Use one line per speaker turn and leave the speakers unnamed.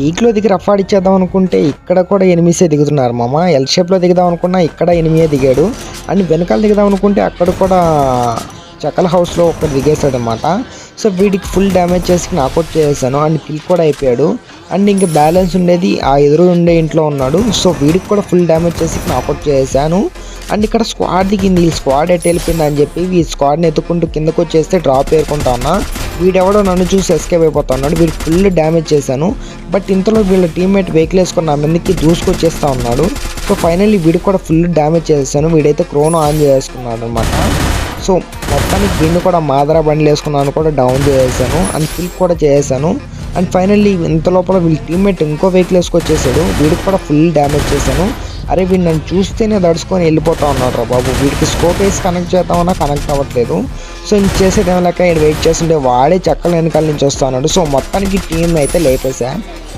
పీక్లో దిగి రఫ్ ఆడిచ్చేద్దాం అనుకుంటే ఇక్కడ కూడా ఎనిమిసే దిగుతున్నారు మామ. ఎల్ షేప్లో దిగుదాం అనుకున్నా ఇక్కడ ఎనిమియే దిగాడు. అండ్ వెనకాల దిగుదాం అనుకుంటే అక్కడ కూడా చకల హౌస్లో ఒకటి దిగేశాడు అనమాట సో వీడికి ఫుల్ డ్యామేజ్ చేసి నాకౌట్ చేసేసాను. అండ్ కిల్ కూడా అయిపోయాడు. అండ్ ఇంకా బ్యాలెన్స్ ఉండేది ఆ ఎదురు ఉండే ఇంట్లో ఉన్నాడు. సో వీడికి కూడా ఫుల్ డ్యామేజ్ చేసి నాకౌట్ చేసేసాను. అండ్ ఇక్కడ స్క్వాడ్ దిగింది ఈ స్క్వాడ్ ఎట్ వెళ్ళిపోయింది అని చెప్పి ఈ స్క్వాడ్ని ఎత్తుకుంటూ కిందకు వచ్చేస్తే డ్రాప్ ఏరుకుంటా ఉన్నా. వీడెవడో నన్ను చూసి ఎస్కేప్ అయిపోతా ఉన్నాడు వీడు ఫుల్ డ్యామేజ్ చేశాను. బట్ ఇంతలో వీళ్ళ టీమ్మేట్ వెహికల్ వేసుకుని నా మీదకి దూసుకొచ్చేస్తా ఉన్నాడు. సో ఫైనల్లీ వీడికి కూడా ఫుల్ డ్యామేజ్ చేశాను వీడైతే క్రోన్ ఆన్ చేసుకున్నాడు అనమాట సో మొత్తానికి వీడిని కూడా మాదరా బండ్లు వేసుకున్నాను కూడా డౌన్ చేసేసాను. అండ్ ఫిల్ కూడా చేసేసాను. అండ్ ఫైనల్లీ ఇంత లోపల వీళ్ళ టీమ్మేట్ ఇంకో వెహికల్ వేసుకొచ్చేసాడు. వీడికి కూడా ఫుల్ డ్యామేజ్ చేశాను. అరే వీడు నన్ను చూస్తేనే దడుచుకొని వెళ్ళిపోతా ఉన్నాడు రా బాబు. వీడికి స్కోప్ వేసి కనెక్ట్ చేద్దామన్నా కనెక్ట్ అవ్వట్లేదు. సో ఇంక చేసేది ఏమో లెక్క వెయిట్ చేస్తుంటే వాడే చక్కల వెనకాల నుంచి వస్తా ఉన్నాడు సో మొత్తానికి టీం అయితే లేపేసా